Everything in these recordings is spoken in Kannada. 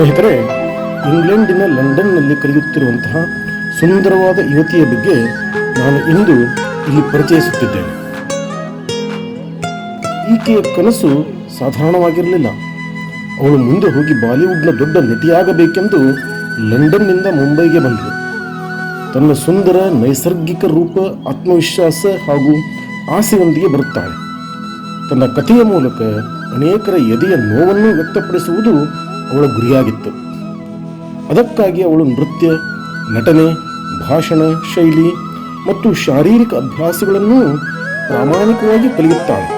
ಸ್ನೇಹಿತರೆ, ಇಂಗ್ಲೆಂಡಿನ ಲಂಡನ್ನಲ್ಲಿ ಕಲಿಯುತ್ತಿರುವಂತಹ ಸುಂದರವಾದ ಯುವತಿಯ ಬಗ್ಗೆ ನಾನು ಇಂದು ಇಲ್ಲಿ ಪರಿಚಯಿಸುತ್ತಿದ್ದೇನೆ. ಈಕೆಯ ಕನಸು ಸಾಧಾರಣವಾಗಿರಲಿಲ್ಲ. ಅವಳು ಮುಂದೆ ಹೋಗಿ ಬಾಲಿವುಡ್ನ ದೊಡ್ಡ ನಟಿಯಾಗಬೇಕೆಂದು ಲಂಡನ್ನಿಂದ ಮುಂಬೈಗೆ ಬಂದಳು. ತನ್ನ ಸುಂದರ, ನೈಸರ್ಗಿಕ ರೂಪ, ಆತ್ಮವಿಶ್ವಾಸ ಹಾಗೂ ಆಸೆಯೊಂದಿಗೆ ಬರುತ್ತಾಳೆ. ತನ್ನ ಕಥೆಯ ಮೂಲಕ ಅನೇಕರ ಎದೆಯ ನೋವನ್ನು ವ್ಯಕ್ತಪಡಿಸುವುದು ಅವಳ ಗುರಿಯಾಗಿತ್ತು. ಅದಕ್ಕಾಗಿ ಅವಳು ನೃತ್ಯ, ನಟನೆ, ಭಾಷಣ, ಶೈಲಿ ಮತ್ತು ಶಾರೀರಿಕ ಅಭ್ಯಾಸಗಳನ್ನು ಪ್ರಾಮಾಣಿಕವಾಗಿ ಕಲಿಯುತ್ತಾಳೆ.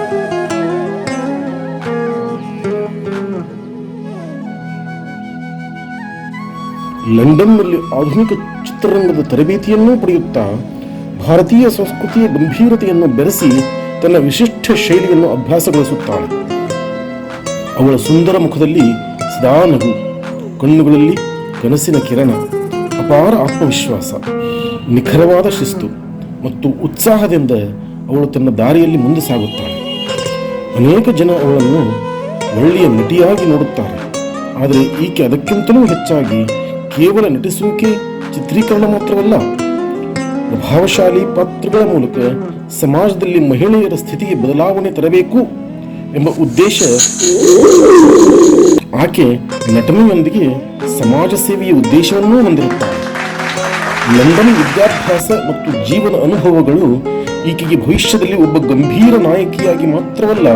ಲಂಡನ್ನಲ್ಲಿ ಆಧುನಿಕ ಚಿತ್ರರಂಗದ ತರಬೇತಿಯನ್ನೂ ಪಡೆಯುತ್ತಾ ಭಾರತೀಯ ಸಂಸ್ಕೃತಿಯ ಗಂಭೀರತೆಯನ್ನು ಬೆರೆಸಿ ತನ್ನ ವಿಶಿಷ್ಟ ಶೈಲಿಯನ್ನು ಅಭ್ಯಾಸಗೊಳಿಸುತ್ತಾಳೆ. ಅವಳ ಸುಂದರ ಮುಖದಲ್ಲಿ ಸದಾ ಕಣ್ಣುಗಳಲ್ಲಿ ಕನಸಿನ ಕಿರಣ, ಅಪಾರ ಆತ್ಮವಿಶ್ವಾಸ, ನಿಖರವಾದ ಶಿಸ್ತು ಮತ್ತು ಉತ್ಸಾಹದಿಂದ ಅವಳು ತನ್ನ ದಾರಿಯಲ್ಲಿ ಮುಂದೆ ಸಾಗುತ್ತಾಳೆ. ಅನೇಕ ಜನ ಅವಳನ್ನು ಒಳ್ಳೆಯ ನಟಿಯಾಗಿ ನೋಡುತ್ತಾರೆ. ಆದರೆ ಈಕೆ ಅದಕ್ಕಿಂತಲೂ ಹೆಚ್ಚಾಗಿ ಕೇವಲ ನಟಿಸುವಿಕೆ ಚಿತ್ರೀಕರಣ ಮಾತ್ರವಲ್ಲ, ಪ್ರಭಾವಶಾಲಿ ಪಾತ್ರಗಳ ಮೂಲಕ ಸಮಾಜದಲ್ಲಿ ಮಹಿಳೆಯರ ಸ್ಥಿತಿಗೆ ಬದಲಾವಣೆ ತರಬೇಕು ಎಂಬ ಉದ್ದೇಶ ಆಕೆ ನಟನೆಯೊಂದಿಗೆ ಸಮಾಜ ಸೇವೆಯ ಉದ್ದೇಶವನ್ನೂ ಹೊಂದಿರುತ್ತಾಳೆ. ಲಂಡನ್ ವಿದ್ಯಾಭ್ಯಾಸ ಮತ್ತು ಜೀವನ ಅನುಭವಗಳು ಈಕೆಗೆ ಭವಿಷ್ಯದಲ್ಲಿ ಒಬ್ಬ ಗಂಭೀರ ನಾಯಕಿಯಾಗಿ ಮಾತ್ರವಲ್ಲ,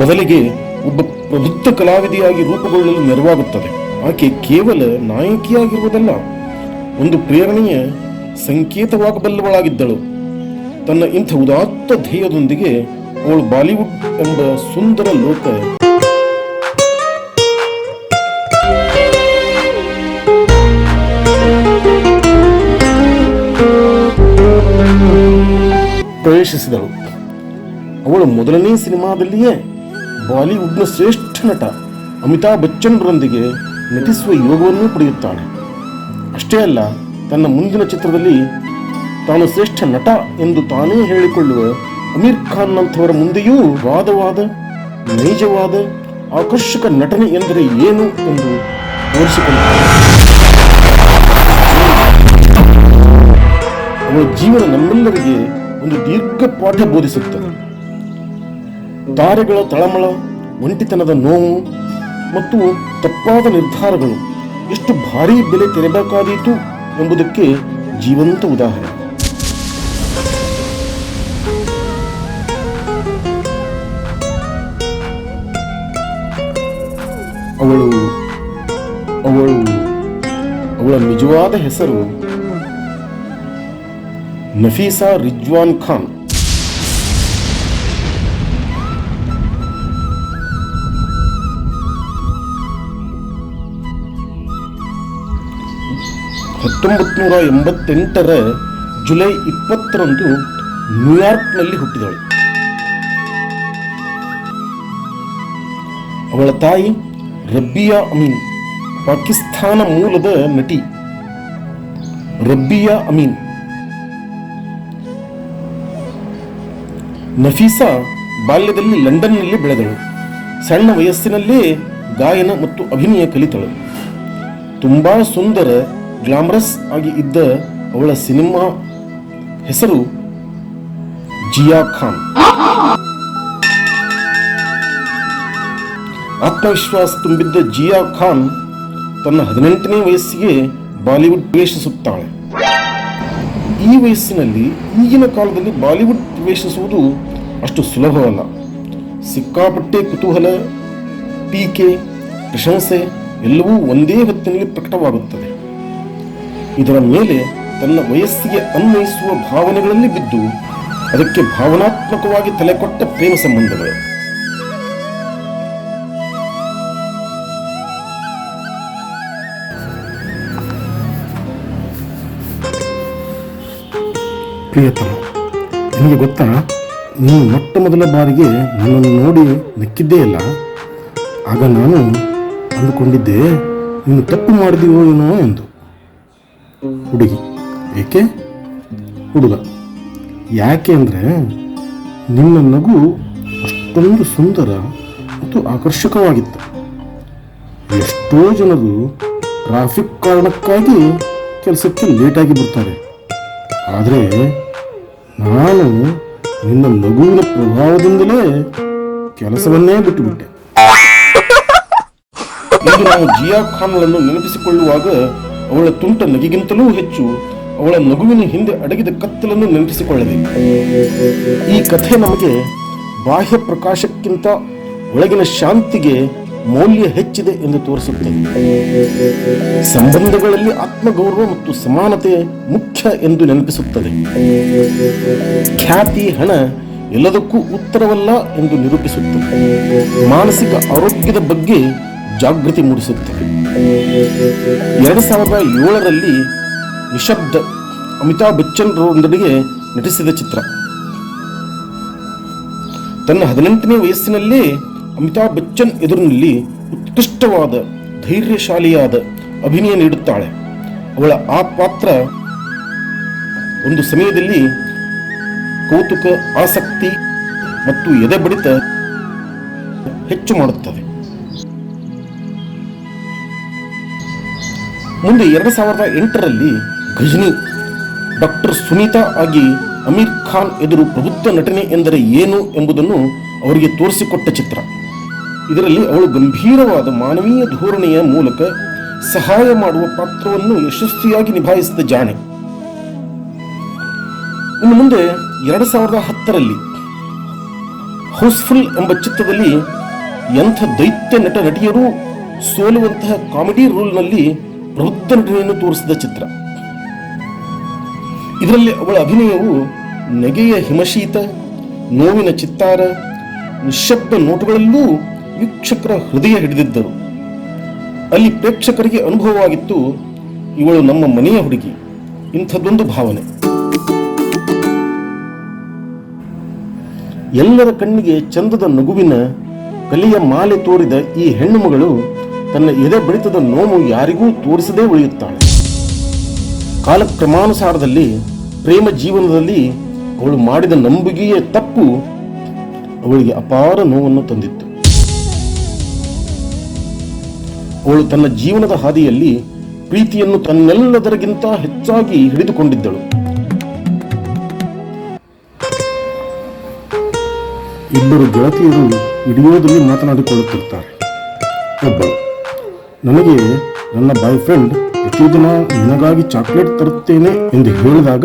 ಮೊದಲಿಗೆ ಒಬ್ಬ ಪ್ರಬುದ್ಧ ಕಲಾವಿದೆಯಾಗಿ ರೂಪುಗೊಳ್ಳಲು ನೆರವಾಗುತ್ತದೆ. ಆಕೆ ಕೇವಲ ನಾಯಕಿಯಾಗಿರುವುದಲ್ಲ, ಒಂದು ಪ್ರೇರಣೆಯ ಸಂಕೇತವಾಗಬಲ್ಲವಳಾಗಿದ್ದಳು. ತನ್ನ ಇಂಥ ಉದಾತ್ತ ಧ್ಯೇಯದೊಂದಿಗೆ ಅವಳು ಬಾಲಿವುಡ್ ಎಂಬ ಸುಂದರ ಲೋಕ ಪ್ರವೇಶಿಸಿದಳು. ಅವಳು ಮೊದಲನೇ ಸಿನಿಮಾದಲ್ಲಿಯೇ ಬಾಲಿವುಡ್ನ ಶ್ರೇಷ್ಠ ನಟ ಅಮಿತಾಬ್ ಬಚ್ಚನ್ರೊಂದಿಗೆ ನಟಿಸುವ ಯೋಗವನ್ನು ಪಡೆಯುತ್ತಾಳೆ. ಅಷ್ಟೇ ಅಲ್ಲ, ತನ್ನ ಮುಂದಿನ ಚಿತ್ರದಲ್ಲಿ ತಾನು ಶ್ರೇಷ್ಠ ನಟ ಎಂದು ತಾನೇ ಹೇಳಿಕೊಳ್ಳುವ ಅಮೀರ್ ಖಾನ್ ಅಂಥವರ ಮುಂದೆಯೂ ವಾದವಾದ, ನೈಜವಾದ, ಆಕರ್ಷಕ ನಟನೆ ಎಂದರೆ ಏನು ಎಂದು ತೋರಿಸಿಕೊಂಡಳು ಅವಳ ಜೀವನ ನಮ್ಮೆಲ್ಲರಿಗೆ ಒಂದು ದೀರ್ಘ ಪಾಠ ಬೋಧಿಸುತ್ತದೆ. ತಾರೆಗಳ ತಳಮಳ, ಒಂಟಿತನದ ನೋವು ಮತ್ತು ತಪ್ಪಾದ ನಿರ್ಧಾರಗಳು ಎಷ್ಟು ಭಾರೀ ಬೆಲೆ ತೆರಬೇಕಾದೀತು ಎಂಬುದಕ್ಕೆ ಜೀವಂತ ಉದಾಹರಣೆ. ಅವಳು ಅವಳು, ಅವಳ ನಿಜವಾದ ಹೆಸರು ನಫೀಸಾ ರಿಜ್ವಾನ್ ಖಾನ್. ಹತ್ತೊಂಬತ್ತು ನೂರ ಎಂಬತ್ತೆಂಟರ ಜುಲೈ ಇಪ್ಪತ್ತರಂದು ನ್ಯೂಯಾರ್ಕ್ನಲ್ಲಿ ಹುಟ್ಟಿದಳು ಅವಳ ತಾಯಿ ರಬ್ಬಿಯಾ ಅಮೀನ್, ಪಾಕಿಸ್ತಾನ ಮೂಲದ ನಟಿ ರಬ್ಬಿಯಾ ಅಮೀನ್. ನಫೀಸಾ ಬಾಲ್ಯದಲ್ಲಿ ಲಂಡನ್ನಲ್ಲಿ ಬೆಳೆದಳು. ಸಣ್ಣ ವಯಸ್ಸಿನಲ್ಲೇ ಗಾಯನ ಮತ್ತು ಅಭಿನಯ ಕಲಿತಳು. ತುಂಬಾ ಸುಂದರ, ಗ್ಲಾಮರಸ್ ಆಗಿ ಇದ್ದ ಅವಳ ಸಿನಿಮಾ ಹೆಸರು ಜಿಯಾ ಖಾನ್. ಆತ್ಮವಿಶ್ವಾಸ ತುಂಬಿದ್ದ ಜಿಯಾ ಖಾನ್ ತನ್ನ ಹದಿನೆಂಟನೇ ವಯಸ್ಸಿಗೆ ಬಾಲಿವುಡ್ ಪ್ರವೇಶಿಸುತ್ತಾಳೆ. ಈ ವಯಸ್ಸಿನಲ್ಲಿ ಈಗಿನ ಕಾಲದಲ್ಲಿ ಬಾಲಿವುಡ್ ಪ್ರವೇಶಿಸುವುದು ಅಷ್ಟು ಸುಲಭವಲ್ಲ. ಸಿಕ್ಕಾಪಟ್ಟೆ ಕುತೂಹಲ, ಟೀಕೆ, ಪ್ರಶಂಸೆ ಎಲ್ಲವೂ ಒಂದೇ ಹೊತ್ತಿನಲ್ಲಿ ಪ್ರಕಟವಾಗುತ್ತದೆ. ಇದರ ಮೇಲೆ ತನ್ನ ವಯಸ್ಸಿಗೆ ಅನ್ವಯಿಸುವ ಭಾವನೆಗಳಲ್ಲಿ ಬಿದ್ದು ಅದಕ್ಕೆ ಭಾವನಾತ್ಮಕವಾಗಿ ತಲೆಕೊಟ್ಟ ಪ್ರೇಮ ಸಂಬಂಧಗಳು. ಪ್ರಿಯತಮ, ನಿಮಗೆ ಗೊತ್ತಾ ನೀವು ಮೊಟ್ಟ ಮೊದಲ ಬಾರಿಗೆ ನನ್ನನ್ನು ನೋಡಿ ನಕ್ಕಿದ್ದೇ ಇಲ್ಲ. ಆಗ ನಾನು ಅಂದುಕೊಂಡಿದ್ದೆ, ನೀನು ತಪ್ಪು ಮಾಡಿದೀವೋ ಏನೋ ಎಂದು. ಹುಡುಗಿ, ಏಕೆ? ಹುಡುಗ, ಯಾಕೆ ಅಂದರೆ ನಿನ್ನ ನಗು ಅಷ್ಟೊಂದು ಸುಂದರ ಮತ್ತು ಆಕರ್ಷಕವಾಗಿತ್ತು. ಎಷ್ಟೋ ಜನರು ಟ್ರಾಫಿಕ್ ಕಾರಣಕ್ಕಾಗಿ ಕೆಲಸಕ್ಕೆ ಲೇಟಾಗಿ ಬರ್ತಾರೆ. ಆದರೆ ನಾನು ನಿನ್ನ ಮಗುವಿನ ಪ್ರಭಾವದಿಂದಲೇ ಕೆಲಸವನ್ನೇ ಬಿಟ್ಟುಬಿಟ್ಟೆ. ಇಂದು ನಾವು ಜಿಯಾ ಖಾನ್ಗಳನ್ನು ನೆನಪಿಸಿಕೊಳ್ಳುವಾಗ ಅವಳ ತುಂಟ ನಗಿಗಿಂತಲೂ ಹೆಚ್ಚು ಅವಳ ನಗುವಿನ ಹಿಂದೆ ಅಡಗಿದ ಕತ್ತಲನ್ನು ನೆನಪಿಸಿಕೊಳ್ಳಬೇಕು. ಈ ಕಥೆ ನಮಗೆ ಬಾಹ್ಯ ಪ್ರಕಾಶಕ್ಕಿಂತ ಒಳಗಿನ ಶಾಂತಿಗೆ ಮೌಲ್ಯ ಹೆಚ್ಚಿದೆ ಎಂದು ತೋರಿಸುತ್ತದೆ ಸಂಬಂಧಗಳಲ್ಲಿ ಆತ್ಮಗೌರವ ಮತ್ತು ಸಮಾನತೆ ಮುಖ್ಯ ಎಂದು ನೆನಪಿಸುತ್ತದೆ. ಖ್ಯಾತಿ, ಹಣ ಎಲ್ಲದಕ್ಕೂ ಉತ್ತರವಲ್ಲ ಎಂದು ನಿರೂಪಿಸುತ್ತದೆ. ಮಾನಸಿಕ ಆರೋಗ್ಯದ ಬಗ್ಗೆ ಜಾಗೃತಿ ಮೂಡಿಸುತ್ತದೆ. ಎರಡು ಸಾವಿರದ ಏಳರಲ್ಲಿ ನಿಶಬ್ದ ಅಮಿತಾಬ್ ಬಚ್ಚನ್ ರೊಂದಿಗೆ ನಟಿಸಿದ ಚಿತ್ರ. ತನ್ನ ಹದಿನೆಂಟನೇ ವಯಸ್ಸಿನಲ್ಲೇ ಅಮಿತಾಬ್ ಬಚ್ಚನ್ ಎದುರಿನಲ್ಲಿ ಉತ್ಕೃಷ್ಟವಾದ, ಧೈರ್ಯಶಾಲಿಯಾದ ಅಭಿನಯ ನೀಡುತ್ತಾಳೆ. ಅವಳ ಆ ಪಾತ್ರ ಒಂದು ಸಮಯದಲ್ಲಿ ಕೌತುಕ, ಆಸಕ್ತಿ ಮತ್ತು ಎದೆ ಬಡಿತ ಹೆಚ್ಚು ಮಾಡುತ್ತದೆ. ಮುಂದೆ ಎರಡು ಸಾವಿರದ ಎಂಟರಲ್ಲಿ ಘಜ್ನಿ ಡಾಕ್ಟರ್ ಸುನೀತಾ ಆಗಿ ಅಮೀರ್ ಖಾನ್ ಎದುರು ಪ್ರಬುದ್ಧ ನಟನೆ ಎಂದರೆ ಏನು ಎಂಬುದನ್ನು ಅವರಿಗೆ ತೋರಿಸಿಕೊಟ್ಟ ಚಿತ್ರ. ಇದರಲ್ಲಿ ಅವಳು ಗಂಭೀರವಾದ ಮಾನವೀಯ ಧೋರಣೆಯ ಮೂಲಕ ಸಹಾಯ ಮಾಡುವ ಪಾತ್ರವನ್ನು ಯಶಸ್ವಿಯಾಗಿ ನಿಭಾಯಿಸಿದ ಜಾಣೆ. ಇನ್ನು ಮುಂದೆ ಎರಡು ಸಾವಿರದ ಹತ್ತರಲ್ಲಿ ಹೌಸ್ಫುಲ್ ಎಂಬ ಚಿತ್ರದಲ್ಲಿ ಎಂಥ ದೈತ್ಯ ನಟ ನಟಿಯರು ಸೋಲುವಂತಹ ಕಾಮಿಡಿ ರೋಲ್ನಲ್ಲಿ ವೃದ್ಧ ನಟನೆಯನ್ನು ತೋರಿಸಿದ ಚಿತ್ರ. ಇದರಲ್ಲಿ ಅವಳ ಅಭಿನಯವು ನೆಗೆಯ ಹಿಮಶೀತ, ನೋವಿನ ಚಿತ್ತಾರ ನಿಶಬ್ದ ನೋಟುಗಳಲ್ಲೂ ವೀಕ್ಷಕರ ಹೃದಯ ಹಿಡಿದಿದ್ದರು. ಅಲ್ಲಿ ಪ್ರೇಕ್ಷಕರಿಗೆ ಅನುಭವವಾಗಿತ್ತು, ಇವಳು ನಮ್ಮ ಮನೆಯ ಹುಡುಗಿ. ಇಂಥದ್ದೊಂದು ಭಾವನೆ. ಎಲ್ಲರ ಕಣ್ಣಿಗೆ ಚಂದದ ನಗುವಿನ ಕಲಿಯ ಮಾಲೆ ತೋರಿದ ಈ ಹೆಣ್ಣು ಮಗಳು ತನ್ನ ಎದೆ ಬಡಿತದ ನೋವು ಯಾರಿಗೂ ತೋರಿಸದೇ ಉಳಿಯುತ್ತಾಳೆ. ಕಾಲಕ್ರಮಾನುಸಾರದಲ್ಲಿ, ಪ್ರೇಮ ಜೀವನದಲ್ಲಿ ಅವಳು ಮಾಡಿದ ನಂಬಿಕೆಯ ತಪ್ಪು ಅವಳಿಗೆ ಅಪಾರ ನೋವನ್ನು ತಂದಿತ್ತು. ಅವಳು ತನ್ನ ಜೀವನದ ಹಾದಿಯಲ್ಲಿ ಪ್ರೀತಿಯನ್ನು ತನ್ನೆಲ್ಲದರಿಗಿಂತ ಹೆಚ್ಚಾಗಿ ಹಿಡಿದುಕೊಂಡಿದ್ದಳು. ಇಬ್ಬರು ಗೆಳತಿಯರು ವಿಡಿಯೋದಲ್ಲಿ ಮಾತನಾಡಿಕೊಳ್ಳುತ್ತಿರುತ್ತಾರೆ. ಒಬ್ಬಳು ನನಗೆ ನನ್ನ ಬಾಯ್ ಫ್ರೆಂಡ್ ಪ್ರತಿದಿನ ನಿನಗಾಗಿ ಚಾಕ್ಲೇಟ್ ತರುತ್ತೇನೆ ಎಂದು ಹೇಳಿದಾಗ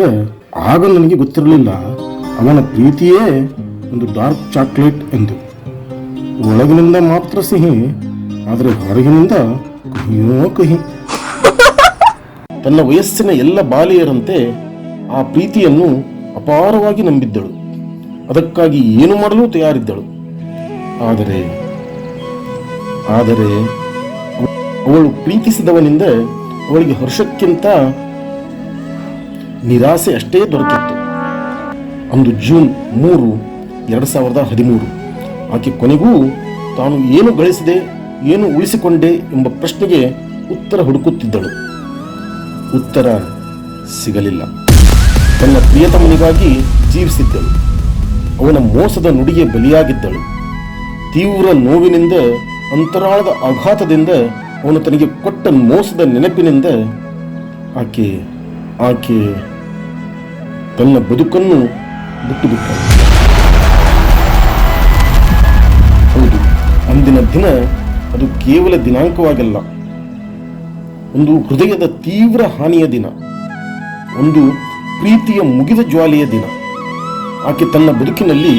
ಆಗ ನನಗೆ ಗೊತ್ತಿರಲಿಲ್ಲ, ಅವನ ಪ್ರೀತಿಯೇ ಒಂದು ಡಾರ್ಕ್ ಚಾಕ್ಲೇಟ್ ಎಂದು. ಒಳಗಿನಿಂದ ಮಾತ್ರ ಸಿಹಿ, ಆದರೆ ಹೊರಗಿನಿಂದ ಕಹಿಯೋ ಕಹಿ. ತನ್ನ ವಯಸ್ಸಿನ ಎಲ್ಲ ಬಾಲಿಯರಂತೆ ಆ ಪ್ರೀತಿಯನ್ನು ಅಪಾರವಾಗಿ ನಂಬಿದ್ದಳು. ಅದಕ್ಕಾಗಿ ಏನು ಮಾಡಲು ತಯಾರಿದ್ದಳು. ಆದರೆ ಆದರೆ ಅವಳು ಪ್ರೀತಿಸಿದವನಿಂದ ಅವಳಿಗೆ ಹರ್ಷಕ್ಕಿಂತ ನಿರಾಸೆ ಅಷ್ಟೇ ದೊರಕಿತ್ತು. ಅಂದು ಜೂನ್ ಮೂರು, ಎರಡು ಸಾವಿರದ ಹದಿಮೂರು. ಆಕೆ ಕೊನೆಗೂ ತಾನು ಏನು ಗಳಿಸಿದೆ, ಏನು ಉಳಿಸಿಕೊಂಡೆ ಎಂಬ ಪ್ರಶ್ನೆಗೆ ಉತ್ತರ ಹುಡುಕುತ್ತಿದ್ದಳು. ಉತ್ತರ ಸಿಗಲಿಲ್ಲ. ತನ್ನ ಪ್ರಿಯತಮನಿಗಾಗಿ ಜೀವಿಸಿದ್ದಳು. ಅವನ ಮೋಸದ ನುಡಿಗೆ ಬಲಿಯಾಗಿದ್ದಳು. ತೀವ್ರ ನೋವಿನಿಂದ, ಅಂತರಾಳದ ಆಘಾತದಿಂದ ಅವನು ತನಗೆ ಕೊಟ್ಟ ಮೋಸದ ನೆನಪಿನಿಂದ ಆಕೆ ಆಕೆ ತನ್ನ ಬದುಕನ್ನು ಬಿಟ್ಟು ಬಿಟ್ಟಳು ಹೌದು, ಅಂದಿನ ದಿನ ಅದು ಕೇವಲ ದಿನಾಂಕವಾಗಿಲ್ಲ. ಒಂದು ಹೃದಯದ ತೀವ್ರ ಹಾನಿಯ ದಿನ. ಒಂದು ಪ್ರೀತಿಯ ಮುಗಿದ ಜ್ವಾಲೆಯ ದಿನ. ಆಕೆ ತನ್ನ ಬದುಕಿನಲ್ಲಿ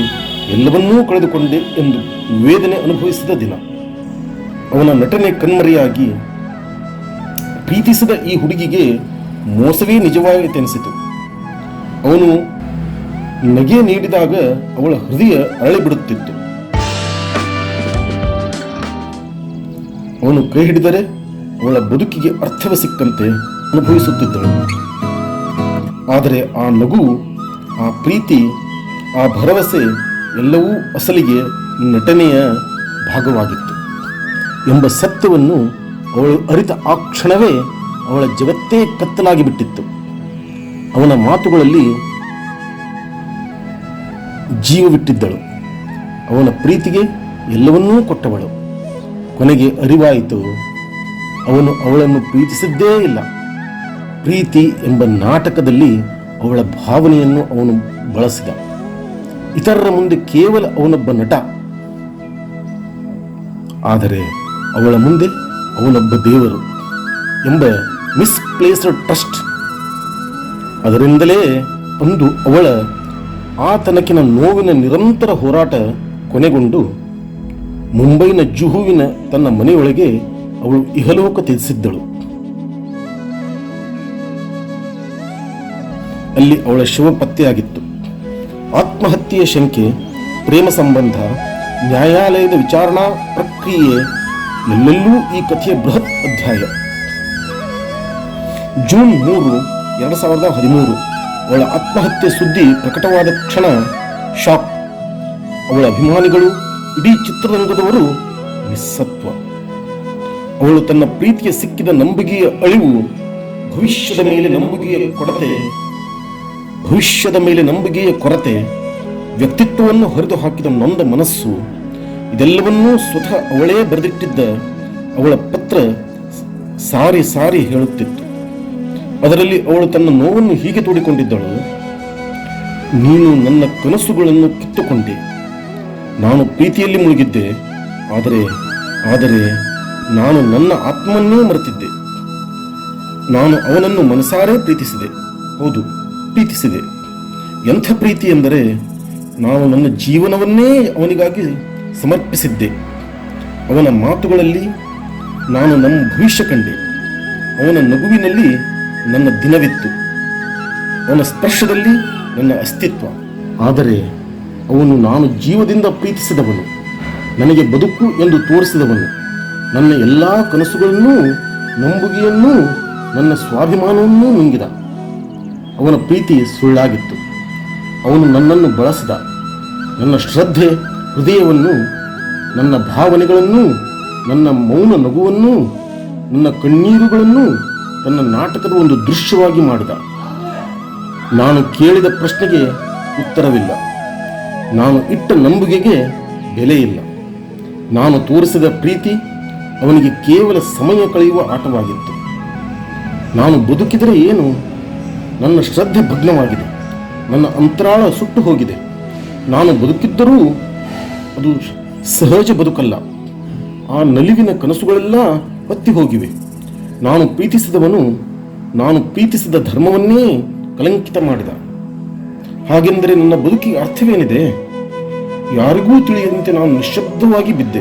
ಎಲ್ಲವನ್ನೂ ಕಳೆದುಕೊಂಡೆ ಎಂದು ವೇದನೆ ಅನುಭವಿಸಿದ ದಿನ. ಅವನ ನಟನೆ ಕಣ್ಮರೆಯಾಗಿ ಪ್ರೀತಿಸಿದ ಈ ಹುಡುಗಿಗೆ ಮೋಸವೇ ನಿಜವಾಯಿತೆನಿಸಿತು ಅವನು ನಗೆ ನೀಡಿದಾಗ ಅವಳ ಹೃದಯ ಅರಳಿಬಿಡುತ್ತಿತ್ತು. ಅವನು ಕೈ ಹಿಡಿದರೆ ಅವಳ ಬದುಕಿಗೆ ಅರ್ಥವ ಸಿಕ್ಕಂತೆ ಅನುಭವಿಸುತ್ತಿದ್ದಳು. ಆದರೆ ಆ ನಗು, ಆ ಪ್ರೀತಿ ಆ ಭರವಸೆ ಎಲ್ಲವೂ ಅಸಲಿಗೆ ನಟನೆಯ ಭಾಗವಾಗಿತ್ತು ಎಂಬ ಸತ್ಯವನ್ನು ಅವಳು ಅರಿತ ಆ ಕ್ಷಣವೇ ಅವಳ ಜಗತ್ತೇ ಕತ್ತಲಾಗಿ ಬಿಟ್ಟಿತ್ತು. ಅವನ ಮಾತುಗಳಲ್ಲಿ ಜೀವವಿಟ್ಟಿದ್ದಳು ಅವನ ಪ್ರೀತಿಗೆ ಎಲ್ಲವನ್ನೂ ಕೊಟ್ಟವಳು. ಕೊನೆಗೆ ಅರಿವಾಯಿತು, ಅವನು ಅವಳನ್ನು ಪ್ರೀತಿಸಿದ್ದೇ ಇಲ್ಲ. ಪ್ರೀತಿ ಎಂಬ ನಾಟಕದಲ್ಲಿ ಅವಳ ಭಾವನೆಯನ್ನು ಅವನು ಬಳಸಿದ. ಇತರರ ಮುಂದೆ ಕೇವಲ ಅವನೊಬ್ಬ ನಟ. ಆದರೆ ಅವಳ ಮುಂದೆ ಅವನೊಬ್ಬ ದೇವರು ಎಂಬ ಮಿಸ್ಪ್ಲೇಸ್ಡ್ ಟ್ರಸ್ಟ್ ಅದರಿಂದಲೇ ಅಂದು ಅವಳ ಆತನಕಿನ ತನಕಿನ ನೋವಿನ ನಿರಂತರ ಹೋರಾಟ ಕೊನೆಗೊಂಡು ಮುಂಬೈನ ಜುಹುವಿನ ತನ್ನ ಮನೆಯೊಳಗೆ ಅವಳು ಇಹಲೋಕ ತ್ಯಜಿಸಿದ್ದಳು. ಅಲ್ಲಿ ಅವಳ ಶಿವ ಪತ್ತೆಯಾಗಿತ್ತು ಆತ್ಮಹತ್ಯೆಯ ಶಂಕೆ, ಪ್ರೇಮ ಸಂಬಂಧ, ನ್ಯಾಯಾಲಯದ ವಿಚಾರಣಾ ಪ್ರಕ್ರಿಯೆ, ಎಲ್ಲೆಲ್ಲೂ ಈ ಕಥೆಯ ಬೃಹತ್ ಅಧ್ಯಾಯ. ಜೂನ್ ಮೂರು, ಎರಡು ಸಾವಿರದ ಹದಿಮೂರು, ಅವಳ ಆತ್ಮಹತ್ಯೆ ಸುದ್ದಿ ಪ್ರಕಟವಾದ ಕ್ಷಣ ಶಾಕ್. ಅವಳ ಅಭಿಮಾನಿಗಳು ಇಡೀ ಚಿತ್ರರಂಗದವರು ನಿಸ್ಸತ್ವ. ಅವಳು ತನ್ನ ಪ್ರೀತಿಯ ಸಿಕ್ಕಿದ ನಂಬಿಕೆಯ ಅಳಿವು, ಭವಿಷ್ಯದ ಮೇಲೆ ನಂಬಿಕೆಯ ಕೊರತೆ, ಭವಿಷ್ಯದ ಮೇಲೆ ನಂಬಿಕೆಯ ಕೊರತೆ ವ್ಯಕ್ತಿತ್ವವನ್ನು ಹರಿದು ಹಾಕಿದ ನೊಂದ ಮನಸ್ಸು, ಇದೆಲ್ಲವನ್ನೂ ಸ್ವತಃ ಅವಳೇ ಬರೆದಿಟ್ಟಿದ್ದ ಅವಳ ಪತ್ರ ಸಾರಿ ಸಾರಿ ಹೇಳುತ್ತಿತ್ತು. ಅದರಲ್ಲಿ ಅವಳು ತನ್ನ ನೋವನ್ನು ಹೀಗೆ ತೋಡಿಕೊಂಡಿದ್ದಳು, ನೀನು ನನ್ನ ಕನಸುಗಳನ್ನು ಕಿತ್ತುಕೊಂಡೆ. ನಾನು ಪ್ರೀತಿಯಲ್ಲಿ ಮುಳುಗಿದ್ದೆ, ಆದರೆ ಆದರೆ ನಾನು ನನ್ನ ಆತ್ಮವನ್ನೇ ಮರೆತಿದ್ದೆ. ನಾನು ಅವನನ್ನು ಮನಸಾರೇ ಪ್ರೀತಿಸಿದೆ. ಹೌದು, ಪ್ರೀತಿಸಿದೆ. ಎಂಥ ಪ್ರೀತಿ ಎಂದರೆ ನಾನು ನನ್ನ ಜೀವನವನ್ನೇ ಅವನಿಗಾಗಿ ಸಮರ್ಪಿಸಿದ್ದೆ. ಅವನ ಮಾತುಗಳಲ್ಲಿ ನಾನು ನಮ್ಮ ಭವಿಷ್ಯ ಕಂಡೆ. ಅವನ ನಗುವಿನಲ್ಲಿ ನನ್ನ ದಿನವಿತ್ತು. ಅವನ ಸ್ಪರ್ಶದಲ್ಲಿ ನನ್ನ ಅಸ್ತಿತ್ವ. ಆದರೆ ಅವನು ನಾನು ಜೀವದಿಂದ ಪ್ರೀತಿಸಿದವನು. ನನಗೆ ಬದುಕು ಎಂದು ತೋರಿಸಿದವನು. ನನ್ನ ಎಲ್ಲ ಕನಸುಗಳನ್ನೂ, ನಂಬುಗೆಯನ್ನೂ, ನನ್ನ ಸ್ವಾಭಿಮಾನವನ್ನೂ ನುಂಗಿದ. ಅವನ ಪ್ರೀತಿ ಸುಳ್ಳಾಗಿತ್ತು. ಅವನು ನನ್ನನ್ನು ಬಳಸಿದ. ನನ್ನ ಶ್ರದ್ಧೆ, ಹೃದಯವನ್ನು, ನನ್ನ ಭಾವನೆಗಳನ್ನು, ನನ್ನ ಮೌನ ನಗುವನ್ನು, ನನ್ನ ಕಣ್ಣೀರುಗಳನ್ನು ತನ್ನ ನಾಟಕದ ಒಂದು ದೃಶ್ಯವಾಗಿ ಮಾಡಿದ. ನಾನು ಕೇಳಿದ ಪ್ರಶ್ನೆಗೆ ಉತ್ತರವಿಲ್ಲ. ನಾನು ಇಟ್ಟ ನಂಬಿಕೆಗೆ ಬೆಲೆ ಇಲ್ಲ ನಾನು ತೋರಿಸಿದ ಪ್ರೀತಿ ಅವನಿಗೆ ಕೇವಲ ಸಮಯ ಕಳೆಯುವ ಆಟವಾಗಿತ್ತು. ನಾನು ಬದುಕಿದರೆ ಏನು? ನನ್ನ ಶ್ರದ್ಧೆ ಭಗ್ನವಾಗಿದೆ. ನನ್ನ ಅಂತರಾಳ ಸುಟ್ಟು ಹೋಗಿದೆ. ನಾನು ಬದುಕಿದ್ದರೂ ಅದು ಸಹಜ ಬದುಕಲ್ಲ. ಆ ನಲಿವಿನ ಕನಸುಗಳೆಲ್ಲ ಬತ್ತಿ ಹೋಗಿವೆ. ನಾನು ಪ್ರೀತಿಸಿದವನು, ನಾನು ಪ್ರೀತಿಸಿದ ಧರ್ಮವನ್ನೇ ಕಲಂಕಿತ ಮಾಡಿದ. ಹಾಗೆಂದರೆ ನನ್ನ ಬದುಕಿಗೆ ಅರ್ಥವೇನಿದೆ? ಯಾರಿಗೂ ತಿಳಿಯದಂತೆ ನಾನು ನಿಶಬ್ದವಾಗಿ ಬಿದ್ದೆ.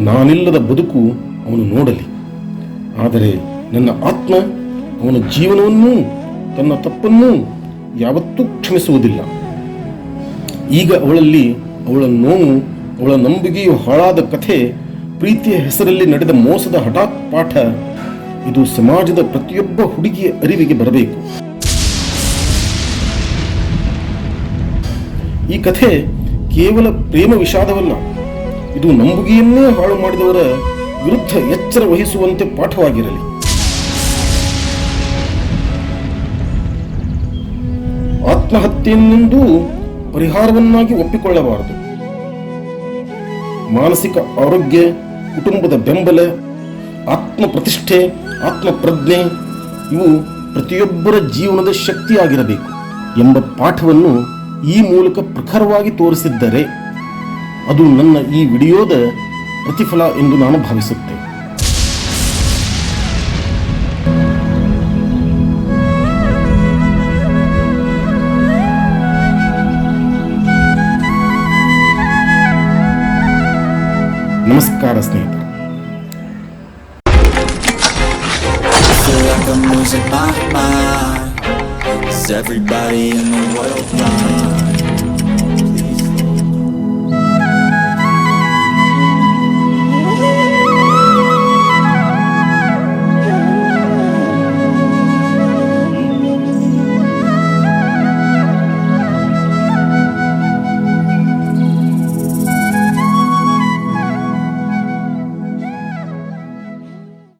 ನಾನಿಲ್ಲದ ಬದುಕು ಅವನು ನೋಡಲಿ. ಆದರೆ ನನ್ನ ಆತ್ಮ ಅವನ ಜೀವನವನ್ನೂ, ತನ್ನ ತಪ್ಪನ್ನು ಯಾವತ್ತೂ ಕ್ಷಮಿಸುವುದಿಲ್ಲ. ಈಗ ಅವಳಲ್ಲಿ ಅವಳ ನೋವು, ಅವಳ ನಂಬಿಕೆಯು ಹಾಳಾದ ಕಥೆ, ಪ್ರೀತಿಯ ಹೆಸರಲ್ಲಿ ನಡೆದ ಮೋಸದ ಹಠಾತ್ ಪಾಠ, ಇದು ಸಮಾಜದ ಪ್ರತಿಯೊಬ್ಬ ಹುಡುಗಿಯ ಅರಿವಿಗೆ ಬರಬೇಕು. ಈ ಕಥೆ ಕೇವಲ ಪ್ರೇಮ ವಿಷಾದವಲ್ಲ, ಇದು ನಂಬುಗೆಯನ್ನೇ ಹಾಳು ಮಾಡಿದವರ ವಿರುದ್ಧ ಎಚ್ಚರ ವಹಿಸುವಂತೆ ಪಾಠವಾಗಿರಲಿ. ಆತ್ಮಹತ್ಯೆಯನ್ನೆಂದು ಪರಿಹಾರವನ್ನಾಗಿ ಒಪ್ಪಿಕೊಳ್ಳಬಾರದು. ಮಾನಸಿಕ ಆರೋಗ್ಯ, ಕುಟುಂಬದ ಬೆಂಬಲ ಆತ್ಮ ಪ್ರತಿಷ್ಠೆ ಆತ್ಮ ಪ್ರಜ್ಞೆ ಇವು ಪ್ರತಿಯೊಬ್ಬರ ಜೀವನದ ಶಕ್ತಿಯಾಗಿರಬೇಕು ಎಂಬ ಪಾಠವನ್ನು ಈ ಮೂಲಕ ಪ್ರಖರವಾಗಿ ತೋರಿಸಿದ್ದರೆ ಅದು ನನ್ನ ಈ ವಿಡಿಯೋದ ಪ್ರತಿಫಲ ಎಂದು ನಾನು ಭಾವಿಸುತ್ತೆ ನಮಸ್ಕಾರ ಸ್ನೇಹಿತರೆ feel like I'm losing my mind Is everybody in the world blind?